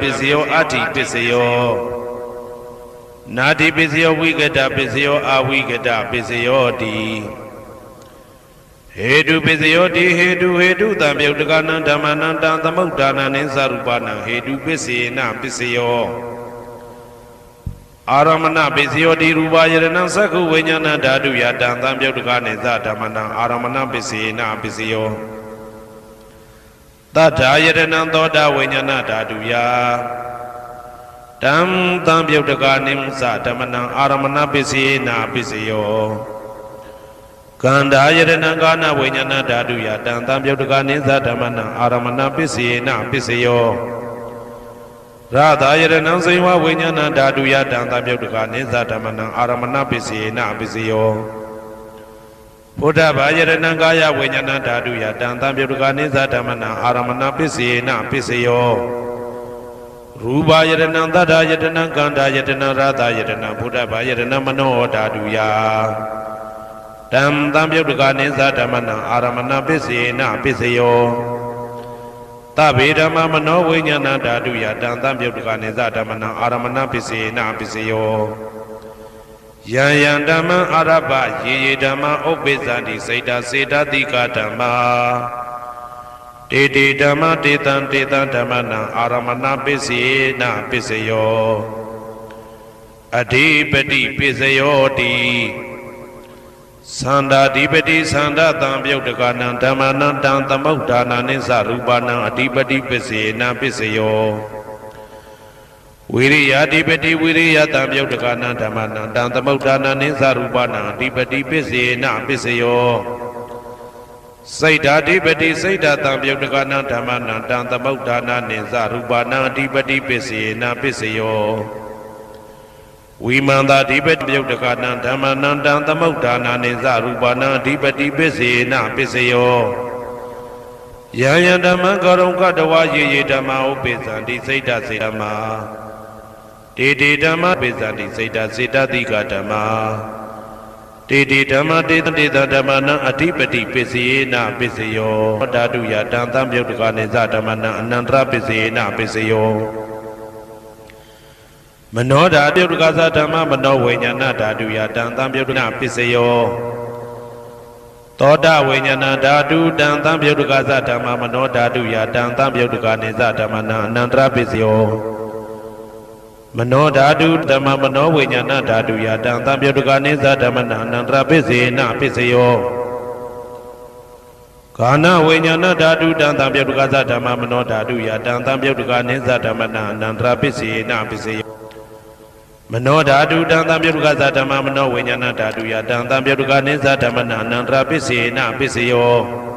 ပစ္စယောအတ္တိပစ္စယောနာတိပစ္စယောဝိကတပစ္စယောအဝိကတပစ္စယောတိဟေတုပစ္စယောတိဟေတုဟေတုတံပြုတ်တကနံဓမ္မနံတံသမုဋ္ဌာနံနိသရူပနံဟေတုပစ္စေနပစ္စယောအာရမဏပစ္စယောတိရူပယရဏံသက္ခုဝိညာဏဓာတုယတံသံပြုတ်တကနိသဓမ္မနံအာရမဏပစ္စေနပစ္စယော တထာယတနံသောတာဝိညာဏဓာတုယတံတံပြုတ်တကနိမသဓမ္မနံအာရမဏပစ္စေနာပစ္စယောကန္တာယတနံကာနဝိညာဏဓာတုယတံတံပြုတ်တကနိသဓမ္မနံအာရမဏပစ္စေနာပစ္စယောရသာယတနံစေဝဝိညာဏဓာတုယတံတံပြုတ်တကနိသဓမ္မနံအာရမဏပစ္စေနာပစ္စယော ဘုဒ္ဓဘာယရဏံကာယဝိညာဏဓာတုယတံတံပြုတ်တကနိသဓမ္မနံအာရမဏပစ္စေနပစ္စယောရူပယရဏံသတ္တယတနံကန္တာယတနံရသယတနံဘုဒ္ဓဘာယရဏံမနောဓာတုယတံတံပြုတ်တကနိသဓမ္မနံအာရမဏပစ္စေနပစ္စယောသဗ္ဗေဓမ္မမနောဝိညာဏဓာတုယတံတံပြုတ်တကနိသဓမ္မနံအာရမဏပစ္စေနပစ္စယော ယံယံဓမ္မံအာရပယေယေဓမ္မဥပ္ပိသန္တိစိတ်တစေတတိကဓမ္မာတေတေဓမ္မတေတံတေတံဓမ္မနံအာရမဏပစ္စေနပစ္စယောအဓိပတိပစ္စယောတိသန္တာဓိပတိသန္တာတံပြုတ်တကနံဓမ္မနံတံသမုဋ္ဌာနာနိသရူပနံအဓိပတိပစ္စေနပစ္စယော ဝိရိယအဓိပတိဝိရိယတံမြုပ်တကနံဓမ္မနံတံသမုဋ္ဌာနနိသရူပနံအဓိပတိပစ္စေနပစ္စယောစိတ်ဓာအဓိပတိစိတ်ဓာတံမြုပ်တကနံဓမ္မနံတံသမုဋ္ဌာနနိသရူပနံအဓိပတိပစ္စေနပစ္စယောဝိမန္တာအဓိပတိမြုပ်တကနံဓမ္မနံတံသမုဋ္ဌာနနိသရူပနံအဓိပတိပစ္စေနပစ္စယောယံယံဓမ္မံကရုံကတဝယေယေဓမ္မဥပိသံတိစိတ်တစေဓမ္မာ တေတေဓမ္မပိသံတိစိတ်တစေတတိကဓမ္မာတေတေဓမ္မတေတတေတဓမ္မနံအဓိပတိပစ္စယေနပစ္စယောဓာတုယတံတံပြုတ်တကနေသဓမ္မနံအနန္တရပစ္စယေနပစ္စယောမနောဓာပြုတ်တကသဓမ္မမနောဝိညာဏဓာတုယတံတံပြုတ်တနာပစ္စယောသောတာဝိညာဏဓာတုတံသံပြုတ်တကသဓမ္မမနောဓာတုယတံသံပြုတ်တကနေသဓမ္မနံအနန္တရပစ္စယော မနောဓာတုဓမ္မမနောဝိညာဏဓာတုယတံသံပြုတ်တကနေသဓမ္မနံအနန္တရပစ္စေနပစ္စယောကာနဝိညာဏဓာတုတံသံပြုတ်တကသဓမ္မမနောဓာတုယတံသံပြုတ်တကနေသဓမ္မနံအနန္တရပစ္စေနပစ္စယောမနောဓာတုတံတံပြုတ်ကသဓမ္မမနောဝိညာဏဓာတုယတံတံပြုတ်ကနိသဓမ္မနာအနန္တရပစ္စေနပစ္စယော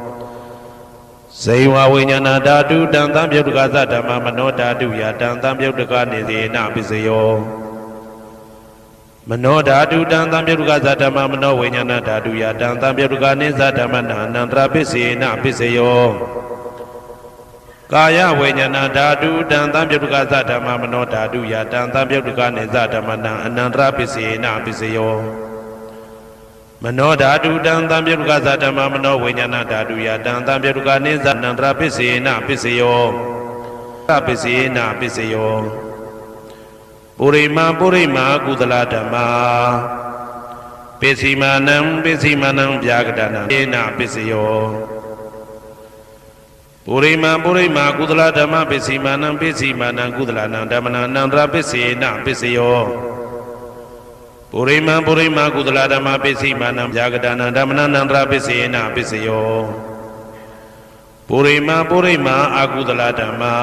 ဇေဝဝိညာဏဓာတုတံတံပြုတ်ကသဓမ္မမနောဓာတုယတံတံပြုတ်ကနိစေနပစ္စယောမနောဓာတုတံတံပြုတ်ကသဓမ္မမနောဝိညာဏဓာတုယတံတံပြုတ်ကနိသဓမ္မနာအနန္တရပစ္စေနပစ္စယောကာယဝိညာဏဓာတုတံသံပြုတ်ကသဓမ္မမနောဓာတုယတံသံပြုတ်ကနေသဓမ္မနံအနန္တရပစ္စေနပစ္စယော မနောဓာတုတံသံပြုတ်ကသဓမ္မမနောဝိညာဏဓာတုယတံသံပြုတ်ကနေသအနန္တရပစ္စေနပစ္စယောသပစ္စေနပစ္စယောပုရိမာပုရိမာကုသလဓမ္မာပစ္စည်းမာနံပစ္စည်းမာနံဗျာကတနာေနပစ္စယောပုရိမာပုရိမာကုသလဓမ္မပစ္စည်းမာနံပစ္စည်းမာနံကုသလနံဓမ္မနံအနန္တရပစ္စေနပစ္စယော ပုရိမာပုရိမာကုသလဓမ္မပစ္စည်းမာနံဗျာကတနာဓမ္မနံအနန္တရပစ္စေနပစ္စယောပုရိမာပုရိမာအာကုသလဓမ္မာ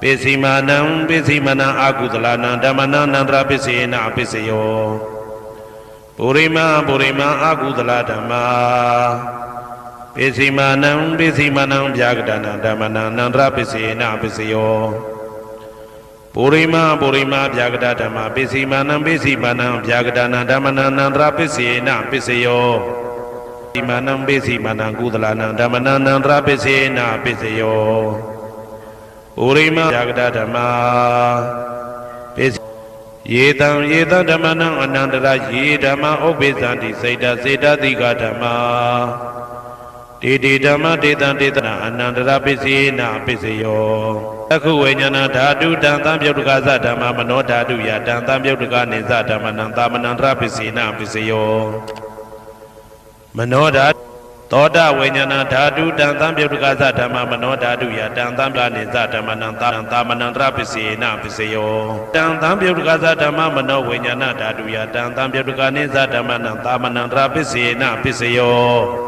ပစ္စည်းမာနံပစ္စည်းမာနံအာကုသလနံဓမ္မနံအနန္တရပစ္စေနပစ္စယောပုရိမာပုရိမာအာကုသလဓမ္မာပစ္စည်းမာနံပစ္စည်းမာနံဗျာကတနာဓမ္မနာနန္တရပစ္စေနပစ္စယော ပုရိမာပုရိမာဗျာကတဓမ္မပစ္စည်းမာနံပစ္စည်းမာနံဗျာကတနာဓမ္မနာနန္တရပစ္စေနပစ္စယောပစ္စည်းမာနံပစ္စည်းမာနံကုသလနံဓမ္မနာနန္တရပစ္စေနပစ္စယောပုရိမာဗျာကတဓမ္မပစ္စည်းယေတံယေတံဓမ္မနံအနန္တရယေဓမ္မဥပ္ပိသန္တိစေတစေတတိကဓမ္မာ တေတေဓမ္မတေတံတေတနာအနန္တရပစ္စေနပစ္စယောတက္ခုဝိညာဏဓာတုတံသံပြုတ်တကသဓမ္မမနောဓာတုယတံသံပြုတ်တကနေသဓမ္မနံသာမဏံတရပစ္စေနပစ္စယောမနောဓာသောတဝိညာဏဓာတုတံသံပြုတ်တကသဓမ္မမနောဓာတုယတံသံပလာနေသဓမ္မနံသာသာမဏံတရပစ္စေနပစ္စယောတံသံပြုတ်တကသဓမ္မမနောဝိညာဏဓာတုယတံသံပြုတ်တကနေသဓမ္မနံသာမဏံတရပစ္စေနပစ္စယော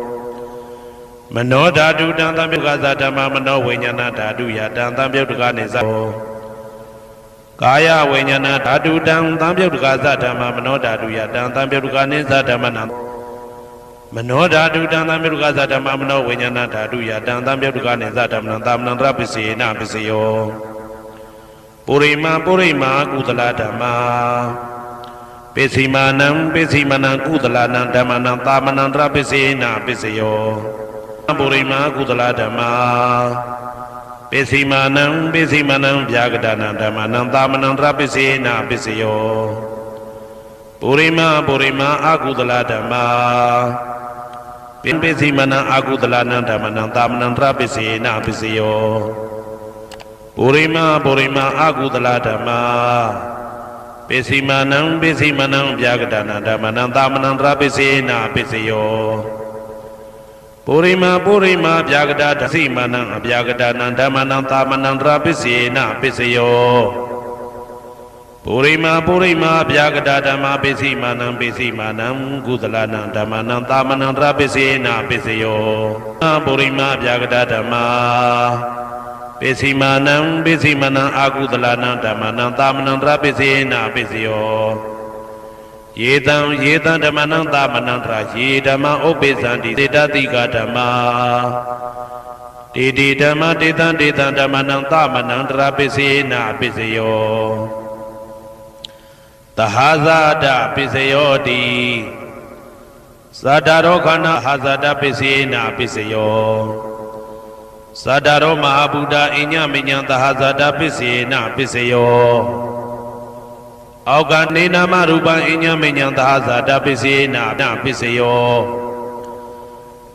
မနောဓာတုတံသံပြုတ်ကသဓမ္မမနောဝိညာဏဓာတုယတံသံပြုတ်တကနေသဘောကာယဝိညာဏဓာတုတံသံပြုတ်တကသဓမ္မမနောဓာတုယတံသံပြုတ်တကနေသဓမ္မနံမနောဓာတုတံသံပြုတ်တကသဓမ္မမနောဝိညာဏဓာတုယတံသံပြုတ်တကနေသဓမ္မနံသာမဏံတရပစ္စေနပစ္စယောပုရိမာပုရိမာကုသလဓမ္မာပိစိမာနံပိစိမနံကုသလနံဓမ္မနံသာမဏံတရပစ္စေနပစ္စယော ပုရိမာကုသလဓမ္မာပိစိမာနံပိစိမနံဗျာကတနာဓမ္မနံသာမဏံတရပစ္စေနာပစ္စယောပုရိမာပုရိမာအာကုသလဓမ္မာပိပိစိမနံအာကုသလနံဓမ္မနံသာမဏံတရပစ္စေနာပစ္စယောပုရိမာပုရိမာအာကုသလဓမ္မာပိစိမာနံပိစိမနံဗျာကတနာဓမ္မနံသာမဏံတရပစ္စေနာပစ္စယော ပုရိမာပုရိမာဗျာကတာဒသိမနံအဗျာကတာနံဓမ္မနံသာမဏံတရာပစ္စေနပစ္စယောပုရိမာပုရိမာဗျာကတာဓမ္မပစ္စည်းမနံပစ္စည်းမနံကုသလနံဓမ္မနံသာမဏံတရာပစ္စေနပစ္စယောပုရိမာဗျာကတာဓမ္မပစ္စည်းမနံပစ္စည်းမနံအာကုသလနံဓမ္မနံသာမဏံတရာပစ္စေနပစ္စယော ယေတံယေတံဓမ္မနံသမနံတရာယေဓမ္မဥပ္ပိသံတိစေတတိကဓမ္မာတေတိဓမ္မတေတံတေတံဓမ္မနံသမနံတရာပစ္စေနပစ္စယောတဟဇာတပစ္စယောတိသတ္တရောခဏဟဇာတပစ္စေနပစ္စယောသတ္တရောမဟာဗုဒ္ဓအညမညံသဟဇာတပစ္စေနပစ္စယော အောက်ကနေနာမရူပံအညမညံသာဇာတပစ္စေနာနပစ္စယော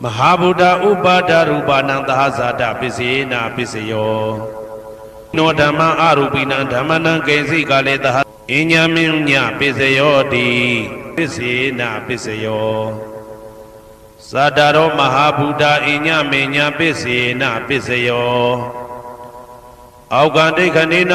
မဟာဗုဒ္ဓဥပါဒရူပနံသာဇာတပစ္စေနာပစ္စယောနောဓမ္မအရူပိနံဓမ္မနံကေစိကလေသဟအညမညပစ္စယောတိပစ္စေနာပစ္စယောသတ္တရောမဟာဗုဒ္ဓအညမညပစ္စေနာပစ္စယောအောက်ကဒိဋ္ဌနေန